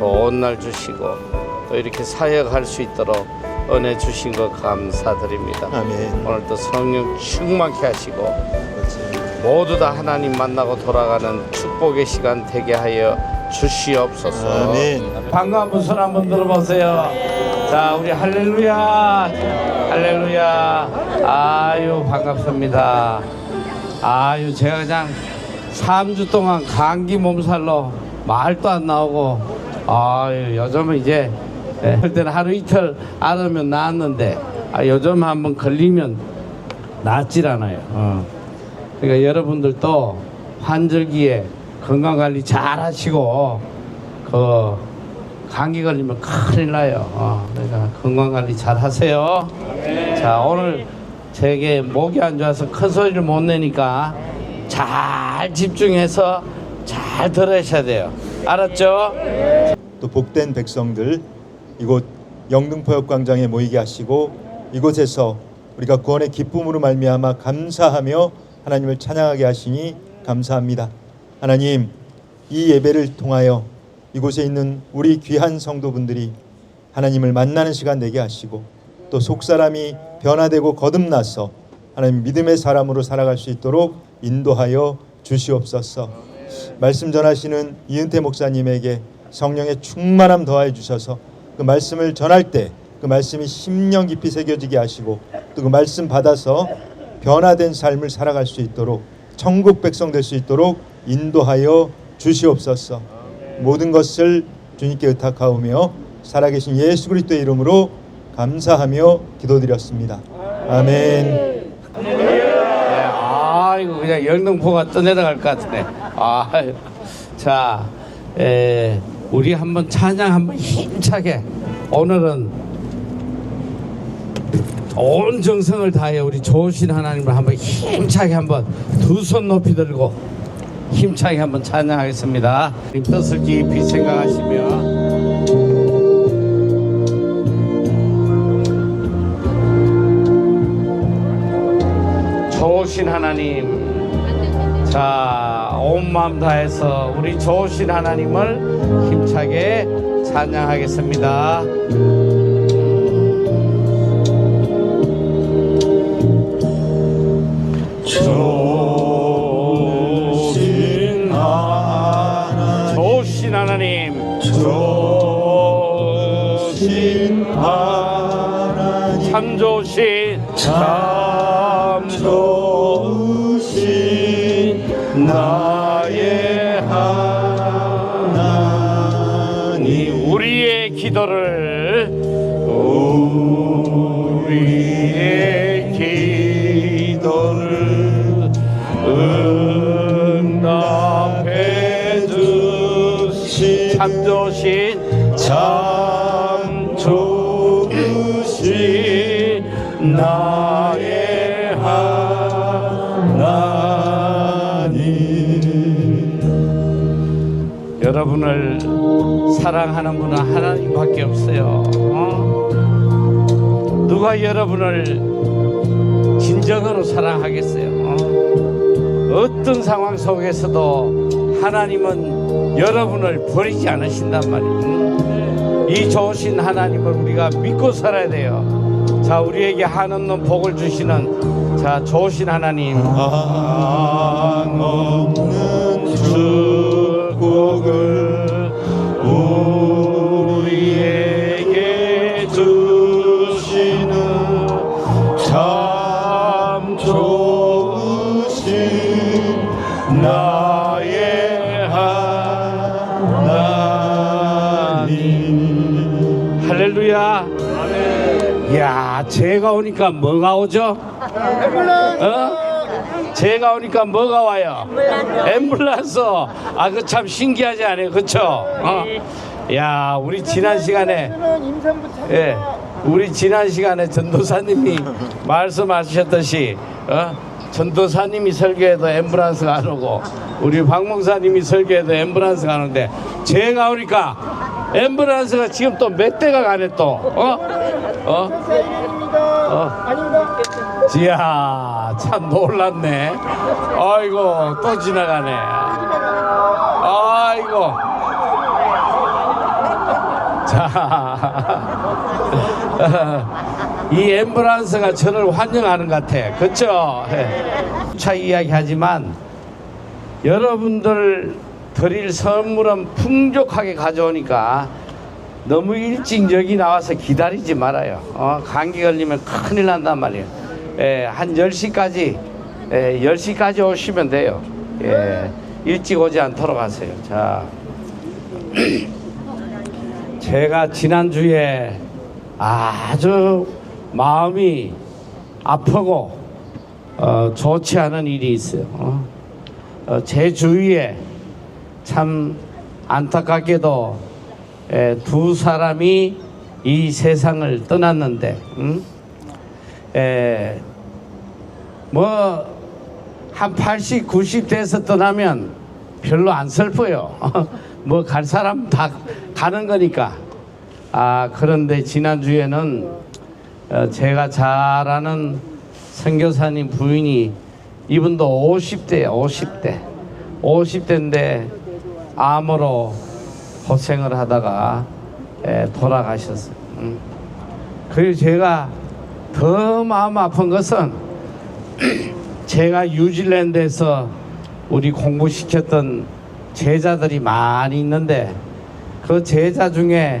좋은 날 주시고 또 이렇게 사역할 수 있도록 은혜 주신 것 감사드립니다. 아멘. 오늘도 성령 충만케 하시고. 모두 다 하나님 만나고 돌아가는 축복의 시간 되게 하여 주시옵소서. 아멘. 반가운 손 한번 들어보세요. 자, 우리 할렐루야, 할렐루야. 아유 반갑습니다. 아유 제가 그냥 3주 동안 감기 몸살로 말도 안 나오고 아유 요즘은 이제 예, 그때는 하루 이틀 앓으면 나았는데 아, 요즘 한번 걸리면 낫질 않아요. 어. 그러니까 여러분들도 환절기에 건강 관리 잘 하시고 그 감기 걸리면 큰일 나요. 어, 그러니까 건강 관리 잘 하세요. 자 오늘 제게 목이 안 좋아서 큰 소리를 못 내니까 잘 집중해서 잘 들으셔야 돼요. 알았죠? 또 복된 백성들 이곳 영등포역 광장에 모이게 하시고 이곳에서 우리가 구원의 기쁨으로 말미암아 감사하며 하나님을 찬양하게 하시니 감사합니다. 하나님 이 예배를 통하여 이곳에 있는 우리 귀한 성도분들이 하나님을 만나는 시간 되게 하시고 또 속사람이 변화되고 거듭나서 하나님 믿음의 사람으로 살아갈 수 있도록 인도하여 주시옵소서. 말씀 전하시는 이은태 목사님에게 성령의 충만함 더하여 주셔서 그 말씀을 전할 때 그 말씀이 심령 깊이 새겨지게 하시고 또 그 말씀 받아서 변화된 삶을 살아갈 수 있도록 천국 백성 될 수 있도록 인도하여 주시옵소서. 모든 것을 주님께 의탁하오며 살아계신 예수 그리스도의 이름으로 감사하며 기도드렸습니다. 아멘. 네, 아이고 그냥 영등포가 떠내려갈 것 같네. 아, 자, 에, 우리 한번 찬양 한번 힘차게 오늘은 온 정성을 다해 우리 좋으신 하나님을 한번 힘차게 한번 두 손 높이 들고 힘차게 한번 찬양하겠습니다. 이 뜻을 깊이 생각하시며. 좋으신 하나님 자, 온 마음 다해서 우리 좋으신 하나님을 힘차게 찬양하겠습니다. 좋으신 하나님. 좋으신 하나님, 좋으신 하나님 참 좋으신. 참 좋으신 나의 하나님. 우리의 기도를 우리의 기도를 응답해 주신 참 좋으신 참 좋으신 나 여러분을 사랑하는 분은 하나님밖에 없어요. 어? 누가 여러분을 진정으로 사랑하겠어요? 어? 어떤 상황 속에서도 하나님은 여러분을 버리지 않으신단 말이에요. 음? 이 좋으신 하나님을 우리가 믿고 살아야 돼요. 자, 우리에게 한없는 복을 주시는 자 좋으신 하나님. 한없는 축복을 우리에게 주시는 참 좋으신 나의 하나님 할렐루야. 야, 제가 오니까 뭐가 오죠? 어? 제가 오니까 뭐가 와요? 앰뷸런스. 아, 그 참 신기하지 않아요? 그쵸? 어? 야, 우리 지난 시간에, 예, 우리 지난 시간에 전도사님이 말씀하셨듯이, 어? 전도사님이 설교해도 앰뷸런스가 안 오고, 우리 박 목사님이 설교해도 앰뷸런스가 안 오는데, 제가 오니까 앰뷸런스가 지금 또 몇 대가 가네 또, 어? 어? 어. 이야, 참 놀랐네. 아이고, 또 지나가네. 아이고. 자, 이 앰뷸런스가 저를 환영하는 것 같아. 그렇죠? 차 이야기하지만 여러분들 드릴 선물은 풍족하게 가져오니까 너무 일찍 여기 나와서 기다리지 말아요. 어, 감기 걸리면 큰일 난단 말이에요. 예, 한 10시까지, 예, 10시까지 오시면 돼요. 예, 일찍 오지 않도록 하세요. 자. 제가 지난주에 아주 마음이 아프고 어, 좋지 않은 일이 있어요. 어? 어, 제 주위에 참 안타깝게도 에, 두 사람이 이 세상을 떠났는데, 음? 에, 뭐, 한 80, 90 돼서 떠나면 별로 안 슬퍼요. 뭐 갈 사람 다 가는 거니까. 아, 그런데 지난주에는 어, 제가 잘 아는 선교사님 부인이 이분도 50대예요, 50대. 50대인데 암으로 고생을 하다가 에, 돌아가셨어요. 음. 그리고 제가 더 마음 아픈 것은 제가 뉴질랜드에서 우리 공부시켰던 제자들이 많이 있는데 그 제자 중에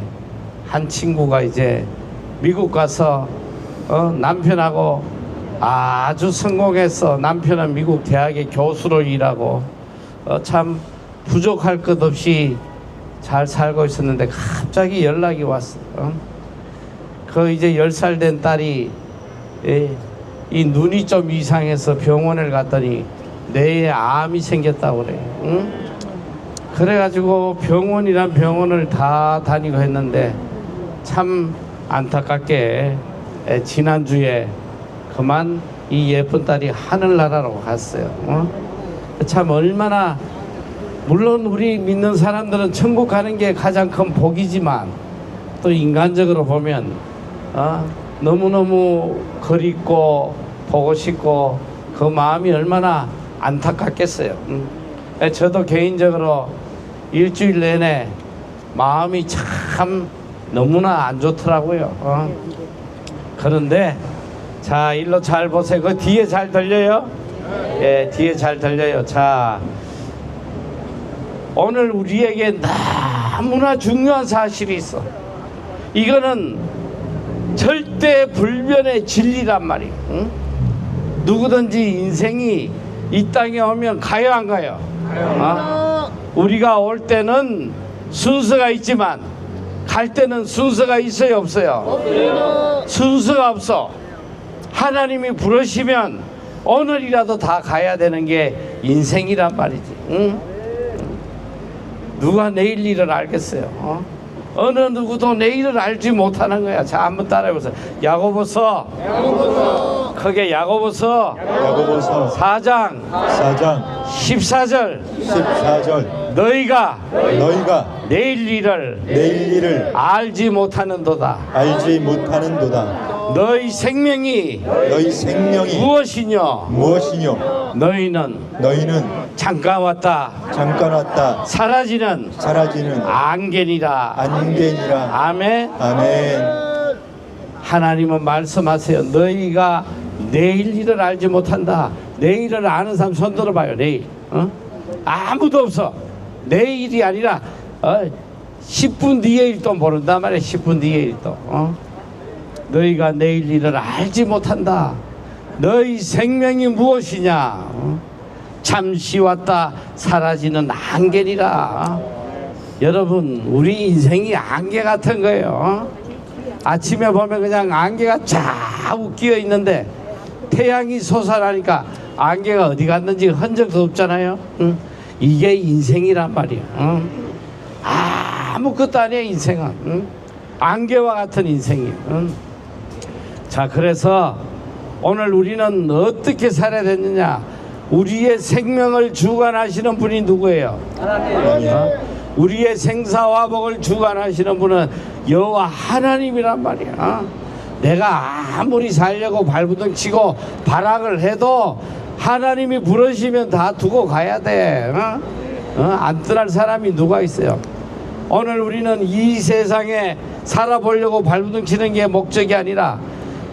한 친구가 이제 미국 가서 어, 남편하고 아주 성공해서 남편은 미국 대학의 교수로 일하고 어, 참 부족할 것 없이 잘 살고 있었는데 갑자기 연락이 왔어. 어? 그 이제 열 살 된 딸이 예, 이 눈이 좀 이상해서 병원을 갔더니 뇌에 암이 생겼다고 그래. 응? 그래가지고 병원이란 병원을 다 다니고 했는데 참 안타깝게 에, 지난주에 그만 이 예쁜 딸이 하늘나라로 갔어요. 어? 참 얼마나 물론 우리 믿는 사람들은 천국 가는 게 가장 큰 복이지만 또 인간적으로 보면 어? 너무너무 그립고 보고 싶고 그 마음이 얼마나 안타깝겠어요. 음. 에, 저도 개인적으로 일주일 내내 마음이 참 너무나 안 좋더라고요. 어? 그런데 자 일로 잘 보세요. 그 뒤에 잘 들려요? 예, 뒤에 잘 들려요. 자 오늘 우리에게 너무나 중요한 사실이 있어. 이거는 절대 불변의 진리란 말이에요. 응? 누구든지 인생이 이 땅에 오면 가요 안 가요? 어? 우리가 올 때는 순서가 있지만 갈 때는 순서가 있어요 없어요? 순서가 없어. 하나님이 부르시면 오늘이라도 다 가야 되는 게 인생이란 말이지. 응? 누가 내일 일을 알겠어요? 어? 어느 누구도 내일을 알지 못하는 거야. 자, 한번 따라해보세요. 야고보서. 크게 야고보서 야고보서 4장 4장 14절. 14절 너희가 너희가 내일 일을 내일 일을 알지 못하는도다. 알지 못하는도다. 너희 생명이 너희 생명이 무엇이뇨? 무엇이뇨? 너희는 너희는 잠깐 왔다. 잠깐 왔다 사라지는 사라지는 안개니라. 안개니라. 아멘. 아멘. 하나님은 말씀하세요. 너희가 내일 일을 알지 못한다. 내일을 아는 사람 손 들어봐요. 내일. 어? 아무도 없어. 내일이 아니라 어? 10분 뒤에 일도 모른단 말이야. 10분 뒤에 일도. 어? 너희가 내일 일을 알지 못한다. 너희 생명이 무엇이냐? 어? 잠시 왔다 사라지는 안개니라. 여러분, 우리 인생이 안개 같은 거예요. 어? 아침에 보면 그냥 안개가 쫙 끼어 있는데 태양이 솟아나니까 안개가 어디 갔는지 흔적도 없잖아요. 응? 이게 인생이란 말이야. 응? 아무것도 아니야 인생은. 응? 안개와 같은 인생이야. 응? 자 그래서 오늘 우리는 어떻게 살아야 되느냐? 우리의 생명을 주관하시는 분이 누구예요? 어? 우리의 생사화복을 주관하시는 분은 여호와 하나님이란 말이야. 어? 내가 아무리 살려고 발부둥 치고 발악을 해도 하나님이 부르시면 다 두고 가야 돼. 어? 어? 안 떠날 사람이 누가 있어요? 오늘 우리는 이 세상에 살아보려고 발부둥 치는 게 목적이 아니라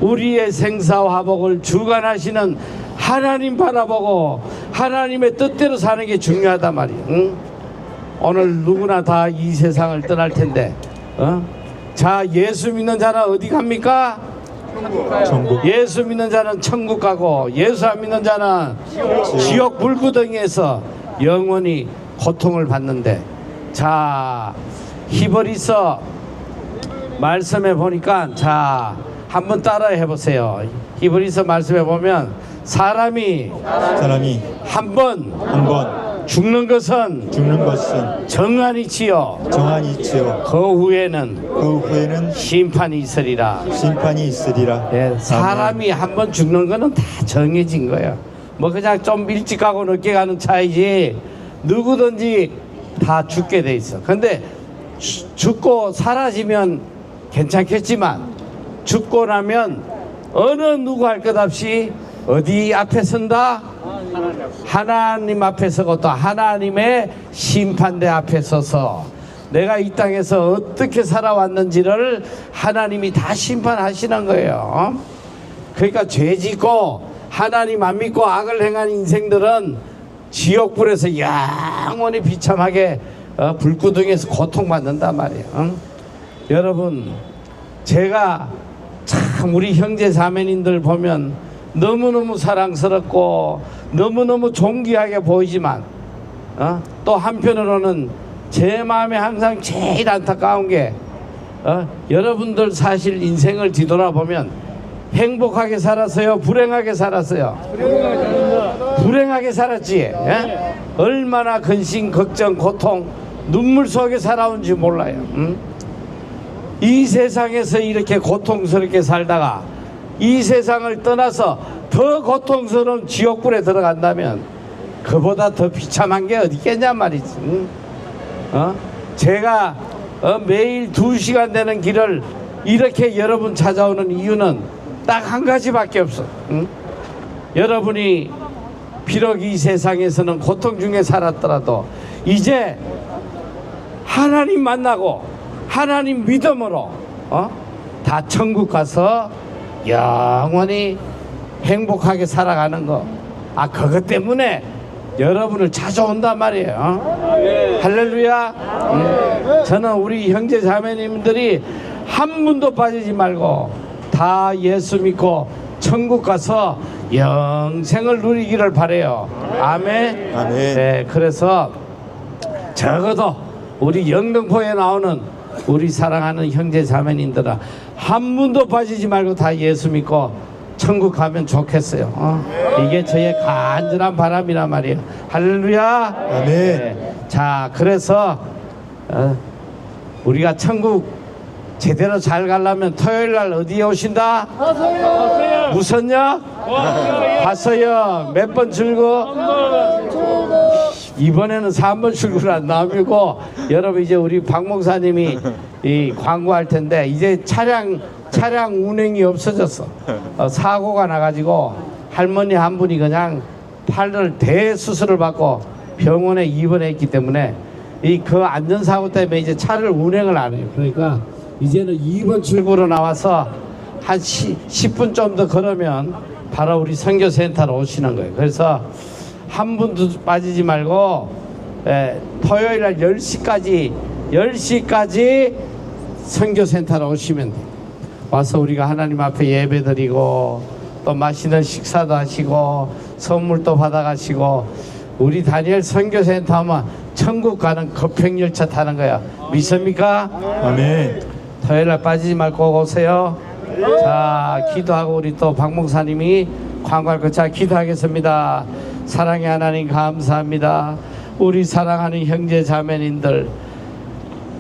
우리의 생사화복을 주관하시는 하나님 바라보고 하나님의 뜻대로 사는 게 중요하단 말이에요. 응? 오늘 누구나 다 이 세상을 떠날 텐데, 어? 자 예수 믿는 자는 어디 갑니까? 전국. 예수 믿는 자는 천국 가고 예수 안 믿는 자는 지옥 불구덩이에서 영원히 고통을 받는데. 자 히브리서 말씀에 보니까 자 한번 따라해 보세요. 히브리서 말씀에 보면 사람이 사람이 한 번 한번 죽는 것은 죽는 것은 정한이지요 정한이 있지요. 그 후에는 그 후에는 심판이 있으리라 심판이 있으리라. 예, 사람이 한 번 죽는 거는 다 정해진 거예요. 뭐 그냥 좀 일찍 가고 늦게 가는 차이지 누구든지 다 죽게 돼 있어. 근데 주- 죽고 사라지면 괜찮겠지만 죽고 나면 어느 누구 할 것 없이 어디 앞에 선다? 하나님 앞에 서고 또 하나님의 심판대 앞에 서서 내가 이 땅에서 어떻게 살아왔는지를 하나님이 다 심판하시는 거예요. 그러니까 죄 짓고 하나님 안 믿고 악을 행한 인생들은 지옥불에서 영원히 비참하게 어, 불구덩이에서 고통받는단 말이에요. 응? 여러분 제가 참 우리 형제 자매님들 보면 너무너무 사랑스럽고 너무너무 존귀하게 보이지만 어? 또 한편으로는 제 마음에 항상 제일 안타까운 게 어? 여러분들 사실 인생을 뒤돌아보면 행복하게 살았어요 불행하게 살았어요 불행하게 살았지 예? 얼마나 근심 걱정 고통 눈물 속에 살아온지 몰라요 응? 이 세상에서 이렇게 고통스럽게 살다가 이 세상을 떠나서 더 고통스러운 지옥불에 들어간다면 그보다 더 비참한 게 어디 있겠냐 말이지. 응? 어? 제가 어, 매일 두 시간 되는 길을 이렇게 여러분 찾아오는 이유는 딱 한 가지밖에 없어. 응? 여러분이 비록 이 세상에서는 고통 중에 살았더라도 이제 하나님 만나고 하나님 믿음으로 어? 다 천국 가서 영원히 행복하게 살아가는 거. 아 그것 때문에 여러분을 찾아온단 말이에요. 어? 할렐루야. 음. 저는 우리 형제 자매님들이 한 분도 빠지지 말고 다 예수 믿고 천국 가서 영생을 누리기를 바래요. 아멘. 아멘. 네, 그래서 적어도 우리 영등포에 나오는 우리 사랑하는 형제 자매님들아 한 분도 빠지지 말고 다 예수 믿고 천국 가면 좋겠어요. 어? 이게 저의 간절한 바람이란 말이에요. 할렐루야. 아멘. 네. 자, 그래서 어, 우리가 천국 제대로 잘 가려면 토요일 날 어디에 오신다? 무슨 역? 화서역 몇번 출구? 이번에는 3번 출구를 안 나오고 여러분 이제 우리 박 목사님이 이 광고할 텐데 이제 차량 차량 운행이 없어졌어 어, 사고가 나가지고 할머니 한 분이 그냥 팔을 대수술을 받고 병원에 입원했기 때문에 이 그 안전사고 때문에 이제 차를 운행을 안 해요 그러니까 이제는 2번 출구로 나와서 한 10, 분 좀 더 걸으면 바로 우리 선교센터로 오시는 거예요 그래서 한 분도 빠지지 말고 예, 토요일 날 10시까지 10시까지 선교센터로 오시면 돼요. 와서 우리가 하나님 앞에 예배드리고 또 맛있는 식사도 하시고 선물도 받아가시고 우리 다니엘 선교센터 하면 천국 가는 급행열차 타는 거야 믿습니까? 아멘. 토요일 날 빠지지 말고 꼭 오세요. 자, 기도하고 우리 또 박 목사님이 광고할 것자 기도하겠습니다. 사랑의 하나님 감사합니다. 우리 사랑하는 형제 자매님들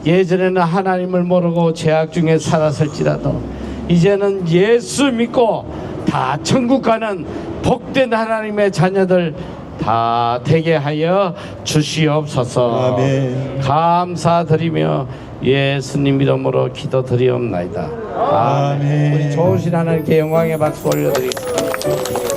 예전에는 하나님을 모르고 죄악 중에 살았을지라도 이제는 예수 믿고 다 천국 가는 복된 하나님의 자녀들 다 되게 하여 주시옵소서. 아멘. 감사드리며 예수님 이름으로 기도드리옵나이다. 아멘. 우리 좋으신 하나님께 영광의 박수 올려드리겠습니다.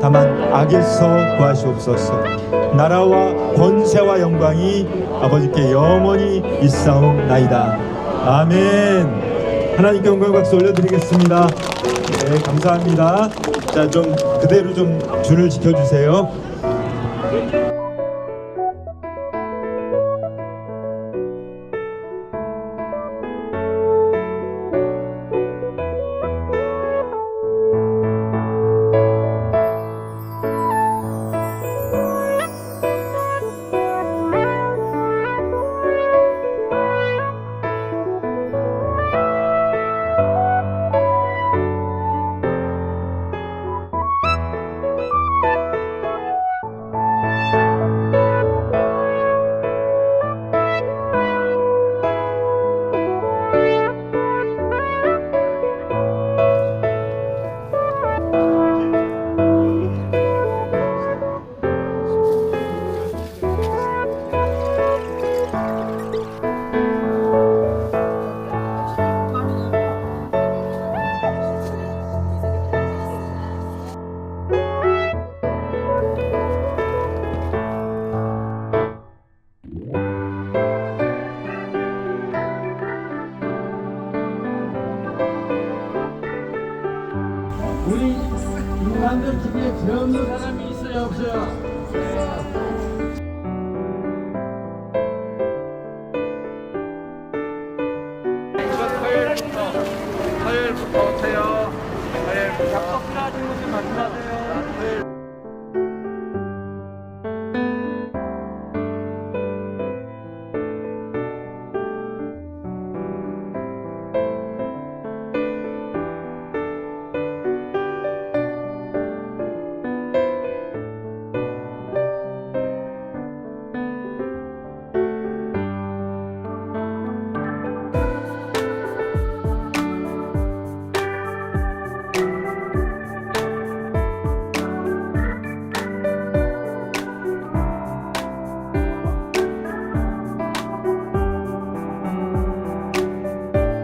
다만 악에서 구하시옵소서. 나라와 권세와 영광이 아버지께 영원히 있사옵나이다. 아멘. 하나님께 영광 박수 올려드리겠습니다. 네 감사합니다. 자 좀 그대로 좀 줄을 지켜주세요 없는 사람이 있어요 없어요?